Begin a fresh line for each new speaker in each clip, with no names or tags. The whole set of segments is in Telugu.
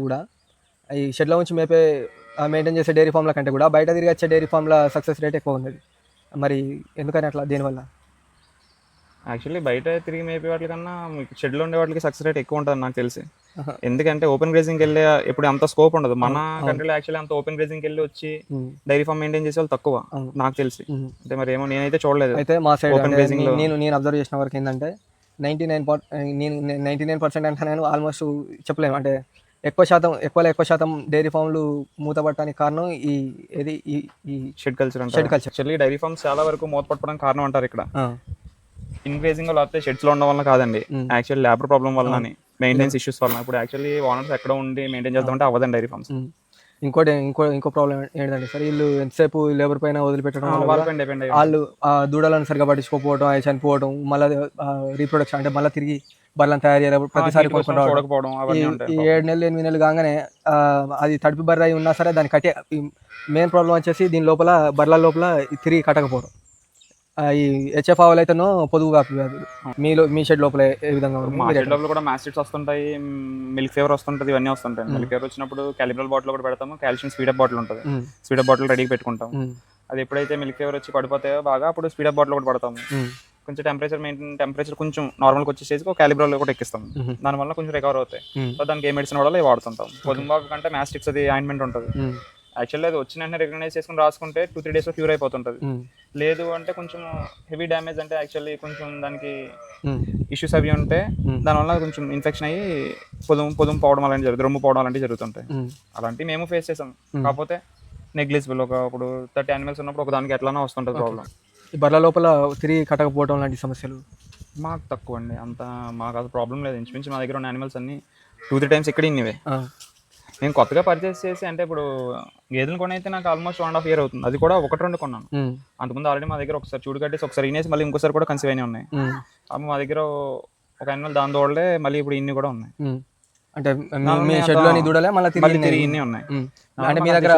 కూడా. ఈ షెడ్ల నుంచి మేపే మెయింటైన్ చేసే డైరీ ఫామ్ల కంటే కూడా బయట తిరిగి వచ్చే డైరీ ఫామ్ల సక్సెస్ రేట్ ఎక్కువ ఉన్నది. మరి ఎందుకని అట్లా? దీనివల్ల?
యాక్చువల్లీ బయట తిరిగి మేపే వాటి కన్నా షెడ్లో ఉండే వాటికి సక్సెస్ రేట్ ఎక్కువ ఉంటుంది నాకు తెలిసి. ఎందుకంటే ఓపెన్ గ్రేజింగ్కి వెళ్ళే ఇప్పుడు అంత స్కోప్ ఉండదు. మన. కంట్రీలో యాక్చువల్లీ అంత ఓపెన్ గ్రేజింగ్కి వెళ్ళి వచ్చి డైరీ ఫామ్ మెయింటైన్ చేసే వాళ్ళు తక్కువ. నాకు తెలిసి. అంటే మరి ఏమో నేనైతే చూడలేదు.
అయితే మా సైడ్
grazing లో-
నేను నేను అబ్జర్వ్ చేసిన వరకు ఏంటంటే నైంటీ నైన్ నేను నైంటీ నైన్ పర్సెంట్ అంటే నేను ఆల్మోస్ట్ చెప్పలేము అంటే ఎక్కువ శాతం ఎక్కువలో ఎక్కువ శాతం డైరీ ఫామ్లు మూతపడటానికి కారణం ఈ ఏది? ఈ ఈ
shed culture
Shed culture.
Actually dairy farms చాలా వరకు మూతపట్టడానికి కారణం అంటారు ఇక్కడ.
ఆ,
ఇన్ గ్రేజింగ్ లేకపోతే షెడ్స్లో ఉండడం వల్ల కాదండి. యాక్చువల్లీ లేబర్ ప్రాబ్లం వల్ల మెయింటెనెన్స్ ఇష్యూస్ వల్ల ఇప్పుడు యాక్చువల్లీ ఓనర్స్ ఎక్కడ ఉండి మెయింటైన్ చేద్దామంటే అవ్వదండి డైరీ ఫామ్స్.
ఇంకోటి ఇంకో ఇంకో ప్రాబ్లం ఏంటంటే సార్ వీళ్ళు ఎంతసేపు లేబర్ పైన వదిలిపెట్టడం వాళ్ళు ఆ దూడలను సరిగా పట్టించుకోకపోవడం అవి చనిపోవడం మళ్ళీ రీప్రొడక్షన్ అంటే మళ్ళీ తిరిగి బర్రెలను తయారు చేయాలి ప్రతిసారి ఈ ఏడు నెలలు ఎనిమిది నెలలు కాగానే అది తడిపి బర్రె అయి ఉన్నా సరే దాన్ని కట్టే మెయిన్ ప్రాబ్లం వచ్చేసి దీని లోపల బర్రెల లోపల తిరిగి కట్టకపోవడం. ఈ హెచ్ఎఫ్ ఆవులు అయితేనో పొదుగు కాపి వ్యాధులు మీలో మీ షెడ్ లోపల ఏ- విధంగా?
మా షెడ్ లోపల కూడా మాస్టిట్స్ వస్తుంటాయి మిల్క్ ఫీవర్ వస్తుంటది ఇవన్నీ వస్తుంటాయి. మిల్క్ ఫీవర్ వచ్చినప్పుడు క్యాలిబ్రల్ బాటిల్ కూడా పెడతాము కాల్షియం స్పీడప్ బాటిల్ ఉంటుంది. స్పీడప్ బాటిల్ రెడీగా పెట్టుకుంటాం అది ఎప్పుడైతే మిల్క్ ఫీవర్ వచ్చి పడిపోతాయో బాగా అప్పుడు స్పీడప్ బాటిల్ కూడా పడతాము. కొంచెం టెంపరేచర్ మెయింటైన్ టెంపరేచర్ కొంచెం నార్మల్కి వచ్చే స్టేజ్కి ఒక క్యాలిబ్రల్ కూడా ఎక్కిస్తాం. దానివల్ల కొంచెం రికవర్ అవుతాయి. సో దానికి ఏ మెడిసిన్ కూడా వాడుతుంటాం పొద్దుబాబు కంటే మ్యాస్టిక్స్ అది ఆయింట్మెంట్ ఉంటుంది.
ఉమ్,
యాక్చువల్లీ అది వచ్చిన వెంటనే రికగ్నైజ్ చేసుకుని రాసుకుంటే టూ త్రీ డేస్లో క్యూర్ అయిపోతుంటుంది. లేదు అంటే కొంచెం హెవీ డ్యామేజ్ అంటే యాక్చువల్లీ కొంచెం దానికి ఇష్యూస్ అవి ఉంటే. దానివల్ల కొంచెం ఇన్ఫెక్షన్ అయ్యి పొదుము పొదుము పోవడం అలాంటి జరుగుతుంది రొమ్ము పోవడం అలాంటివి జరుగుతుంటాయి. అలాంటివి మేము ఫేస్ చేసాం. కాకపోతే నెగ్లిజిబుల్ ఒక ఇప్పుడు థర్టీ యానిమల్స్ ఉన్నప్పుడు ఒక దానికి ఎట్లానో వస్తుంటుంది ప్రాబ్లం
ఈ బర్రెల లోపల తిరిగి కట్టకపోవడం లాంటి సమస్యలు?
మాకు తక్కువ అండి అంత మాకు అసలు ప్రాబ్లం లేదు. ఇంచుమించు మా దగ్గర ఉన్న యానిమల్స్ అన్ని టూ త్రీ టైమ్స్ ఇక్కడ ఇన్నివే. నేను కొత్తగా పర్చేస్ చేసి అంటే ఇప్పుడు గేదెలు కొనైతే నాకు almost one and half year అవుతుంది. అది కూడా ఒకటి రెండు కొన్నాను. అంతకుముందు ఆల్రెడీ మా దగ్గర ఒకసారి చూడు కట్టేసి ఒకసారి ఇనేసి మళ్ళీ ఇంకోసారి కూడా కన్సీవ్ అయినాయి ఉన్నాయి. మా దగ్గర ఒక యానిమల్ దాని తోడలే మళ్ళీ ఇప్పుడు ఇన్ని కూడా ఉన్నాయి.
అంటే మీ- షెడ్లోని దూడలే మళ్ళీ తిరిగి
ఉన్నాయి.
అంటే మీ దగ్గర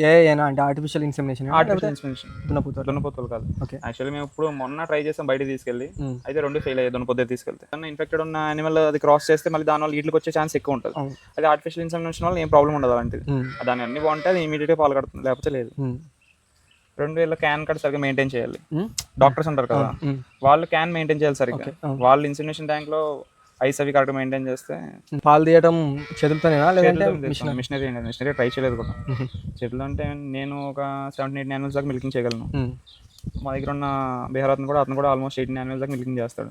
ఏ ఏనా అంటే ఆర్టిఫిషియల్ ఇన్సెమినేషన్
ఆర్టిఫిషియల్ ఇన్స్పిరేషన్
దున్నపోతారు
దున్నపోతులు? కాదు.
ఓకే.
యాక్చువల్లీ మేము ఇప్పుడు మొన్న ట్రై చేసాం బయట తీసుకెళ్ళి. అయితే రెండు ఫెయిల్ అయ్యాయి దున్నపోతే తీసుకెళ్తే. ఇన్ఫెక్టెడ్ ఉన్న యానిమల్ అది క్రాస్ చేస్తే మళ్ళీ దాని వల్ల వీటికి వచ్చే ఛాన్స్ ఎక్కువ ఉంటుంది. అది ఆర్టిఫిషియల్ ఇన్సెమినేషన్ వల్ల ఏం ప్రాబ్లం ఉండదు అలాంటిది. దాని అన్ని బాగుంటే అది ఇమీడియట్గా పాలు కడుతుంది లేకపోతే లేదు. రెండు వేల క్యాన్ కూడా సరిగ్గా మెయింటైన్ చేయాలి. డాక్టర్స్ ఉంటారు కదా. వాళ్ళు క్యాన్ మెయింటైన్ చేయాలి సరిగ్గా. వాళ్ళు ఇన్సినేషన్ ట్యాంక్లో ఐస్ అవి కరెక్ట్ మెయింటైన్ చేస్తే
పాలు తీయటం చేతులతోనేనా? లేదంటే మిషన్
మిషనరీ? మిషనరీ ట్రై చేయలేదు కూడా. చేతులు అంటే నేను ఒక సెవెంటీ ఎయిట్ యానిమల్స్ దాకా మిల్కింగ్ చేయగలను. మా దగ్గర ఉన్న బీహార్ అతను కూడా అతను కూడా ఆల్మోస్ట్ ఎయిటీన్ యానిమల్స్ దాకా మిల్కింగ్ చేస్తాడు.